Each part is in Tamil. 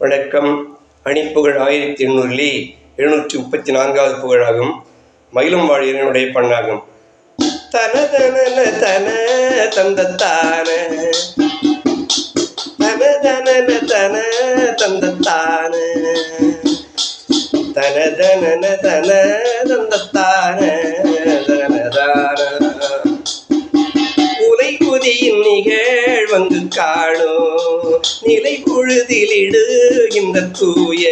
வணக்கம். அணிப்புகழ் ஆயிரத்தி எண்ணூறிலே எழுநூற்றி முப்பத்தி நான்காவது புகழாகும். மயிலும் வாழியனுடைய பண்ணாகும். தன தன தன தந்தத்தான. தன தன தன தந்தத்தான. தன தன தன தந்தத்தான. தனதான. உலை புதியின் நிகழ் வந்து காணோ. நிலை பொழுதிலிடு இந்த தூய.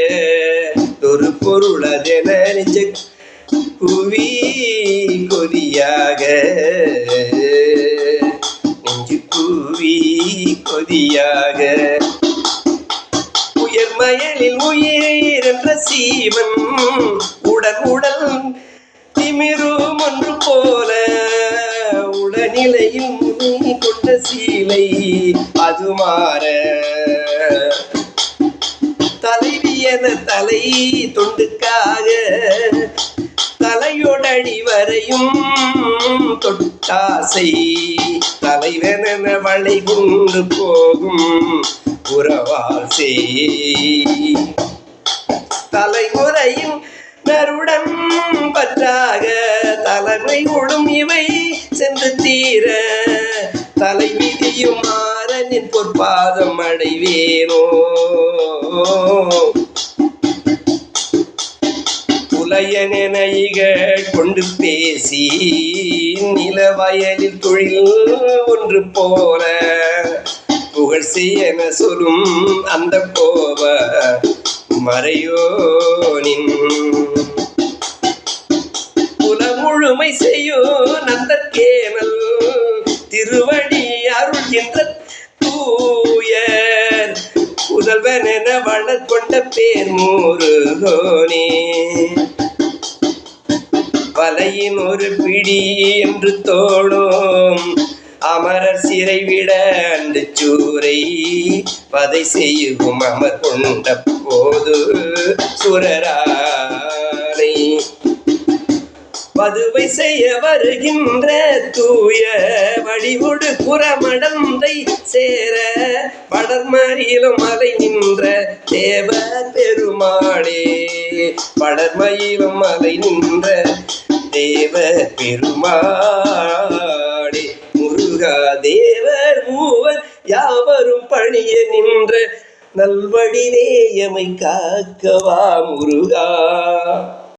ஒரு பொருளதென நெஞ்ச புவி கொதியாக. நெஞ்சு புவி கொதியாக. உயர் மயலில் உயிர் என்ற சீவன். உடல் உடல் திமிரு சீலை அது மாற. தலைவியன தலை தொண்டுக்காக தலையோடடி வரையும் தொட்டாசை. தலைவன வளை கொண்டு போகும் உறவாசை செய். தலைமுறையும் நருடன் பற்றாக தலைமை உடும் இவை தலை ஆரனின் பொற்பாதம் அடைவேனோ? புலையனைகள் கொண்டு பேசி நில வயலில் தொழில் ஒன்று போல புகழ் செய்யன சொல்லும் அந்த கோப மறையோனின். புல முழுமை செய்யோ நந்தற்கேனல் திருவடி கொண்ட முருகோனே. வலையின் ஒரு பிடி என்று தோணும். அமரர் சிறை விட அண்டு சூரை பதை செய்யும் அமர் கொண்ட போது சுரரா வதுவை செய்ய வருகின்ற தூய வழிவுடு புறமடந்தை சேர படர்மயிலும் மலை நின்ற தேவ பெருமாளே. படர்மயிலும் மலை நின்ற தேவ பெருமாளே. முருகா தேவர் மூவர் யாவரும் பணிய நின்ற நல்வழி நேயமை காக்கவா முருகா.